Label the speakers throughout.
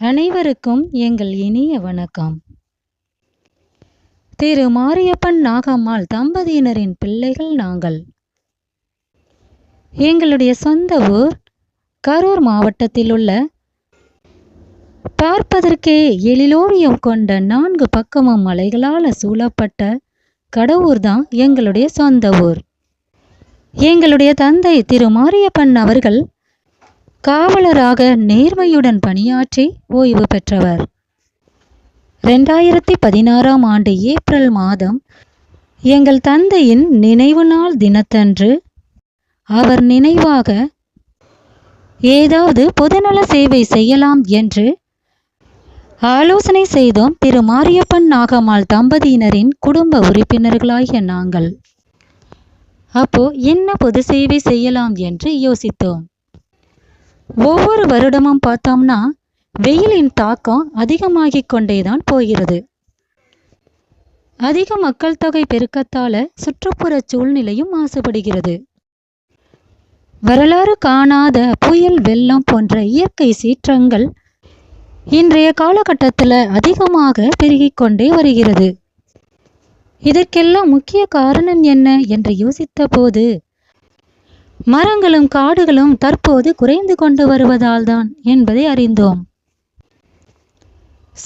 Speaker 1: அனைவருக்கும் எங்கள் இனிய வணக்கம். திரு மாரியப்பன் நாகம்மாள் தம்பதியினரின் பிள்ளைகள் நாங்கள். எங்களுடைய சொந்த ஊர் கரூர் மாவட்டத்தில் உள்ள பார்ப்பதற்கே எழிலோவியம் கொண்ட நான்கு பக்கமும் மலைகளால் சூழப்பட்ட கடவுர் தான் எங்களுடைய சொந்த ஊர். எங்களுடைய தந்தை திரு மாரியப்பன் அவர்கள் காவலராக நேர்மையுடன் பணியாற்றி ஓய்வு பெற்றவர். ரெண்டாயிரத்தி பதினாறாம் ஆண்டு ஏப்ரல் மாதம் எங்கள் தந்தையின் நினைவு நாள் தினத்தன்று அவர் நினைவாக ஏதாவது பொதுநல சேவை செய்யலாம் என்று ஆலோசனை செய்தோம். திரு. மாரியப்பன் நாகம்மாள் தம்பதியினரின் குடும்ப உறுப்பினர்களாகிய நாங்கள். அப்போ என்ன பொது சேவை செய்யலாம் என்று யோசித்தோம். ஒவ்வொரு வருடமும் பார்த்தோம்னா வெயிலின் தாக்கம் அதிகமாகிக் கொண்டேதான் போகிறது. அதிக மக்கள் தொகை பெருக்கத்தால சுற்றுப்புற சூழ்நிலையும் மாசுபடுகிறது. வரலாறு காணாத புயல் வெள்ளம் போன்ற இயற்கை சீற்றங்கள் இன்றைய காலகட்டத்தில் அதிகமாக பெருகிக் கொண்டே வருகிறது. இதற்கெல்லாம் முக்கிய காரணம் என்ன என்று யோசித்த போது மரங்களும் காடுகளும் தற்போது குறைந்து கொண்டு வருவதால் தான் என்பதை அறிந்தோம்.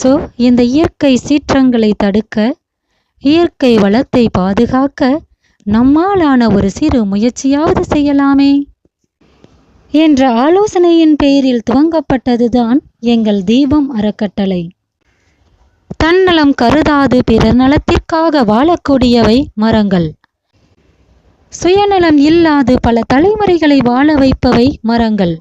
Speaker 1: ஸோ இந்த இயற்கை சீற்றங்களை தடுக்க இயற்கை வளத்தை பாதுகாக்க நம்மாலான ஒரு சிறு முயற்சியாவது செய்யலாமே. என்ற ஆலோசனையின் பெயரில் துவங்கப்பட்டதுதான் எங்கள் தீபம் அறக்கட்டளை. தன்னலம் கருதாது பிறர் நலத்திற்காக வாழக்கூடியவை மரங்கள். சுயநலம் இல்லாது பல தலைமுறைகளை வாழ வைப்பவை மரங்கள்.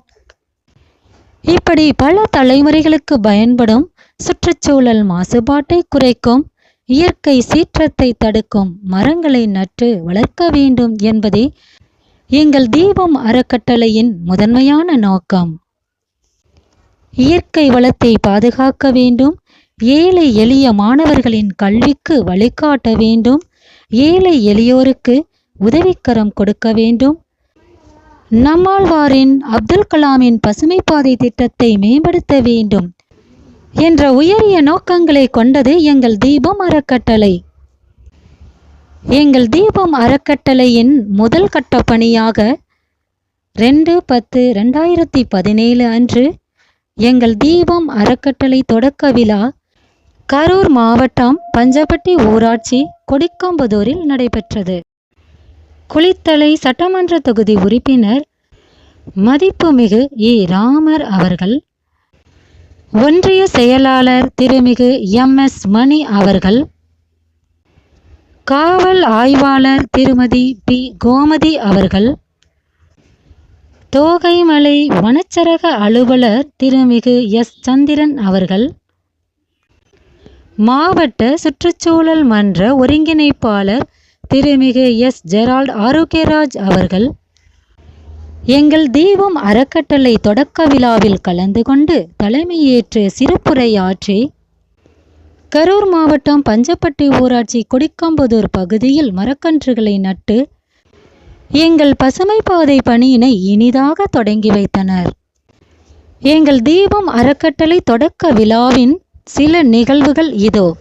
Speaker 1: இப்படி பல தலைமுறைகளுக்கு பயன்படும் சுற்றுச்சூழல் மாசுபாட்டை குறைக்கும் இயற்கை சீற்றத்தை தடுக்கும் மரங்களை நட்டு வளர்க்க வேண்டும் என்பதே எங்கள் தீபம் அறக்கட்டளையின் முதன்மையான நோக்கம். இயற்கை வளத்தை பாதுகாக்க வேண்டும் ஏழை எளிய மாணவர்களின் கல்விக்கு வழிகாட்ட வேண்டும் ஏழை எளியோருக்கு உதவிக்கரம் கொடுக்க வேண்டும். நம்மாழ்வாரின் அப்துல் கலாமின் பசுமை பாதை திட்டத்தை மேம்படுத்த வேண்டும் என்ற உயரிய நோக்கங்களை கொண்டது எங்கள் தீபம் அறக்கட்டளை. எங்கள் தீபம் அறக்கட்டளையின் முதல் கட்ட பணியாக ரெண்டு பத்து ரெண்டாயிரத்தி பதினேழு அன்று எங்கள் தீபம் அறக்கட்டளை தொடக்க விழா கரூர் மாவட்டம் பஞ்சப்பட்டி ஊராட்சி கொடிக்காம்புதூரில் நடைபெற்றது. குளித்தலை சட்டமன்ற தொகுதி உறுப்பினர் மதிப்புமிகு ஏ ராமர் அவர்கள் ஒன்றிய செயலாளர் திருமிகு எம். எஸ். மணி அவர்கள் காவல் ஆய்வாளர் திருமதி பி. கோமதி அவர்கள் தோகைமலை வனச்சரக அலுவலர் திருமிகு எஸ். சந்திரன் அவர்கள் மாவட்ட சுற்றுச்சூழல் மன்ற ஒருங்கிணைப்பாளர் திருமிகு எஸ். ஜெரால்ட் ஆரோக்கியராஜ் அவர்கள் எங்கள் தீபம் அறக்கட்டளை தொடக்க விழாவில் கலந்து கொண்டு தலைமையேற்று சிறப்புரையாற்றி கரூர் மாவட்டம் பஞ்சப்பட்டி ஊராட்சி கொடிக்காம்புதூர் பகுதியில் மரக்கன்றுகளை நட்டு எங்கள் பசுமை பாதை பணியினை இனிதாக தொடங்கி வைத்தனர். எங்கள் தீபம் அறக்கட்டளை தொடக்க விழாவின் சில நிகழ்வுகள் இதோ.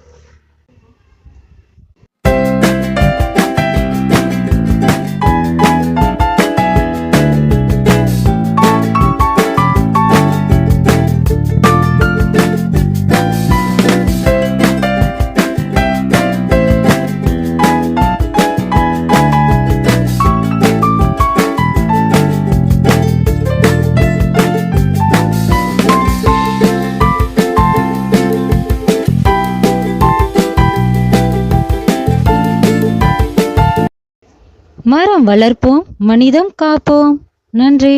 Speaker 1: மரம் வளர்ப்போம் மனிதம் காப்போம். நன்றி.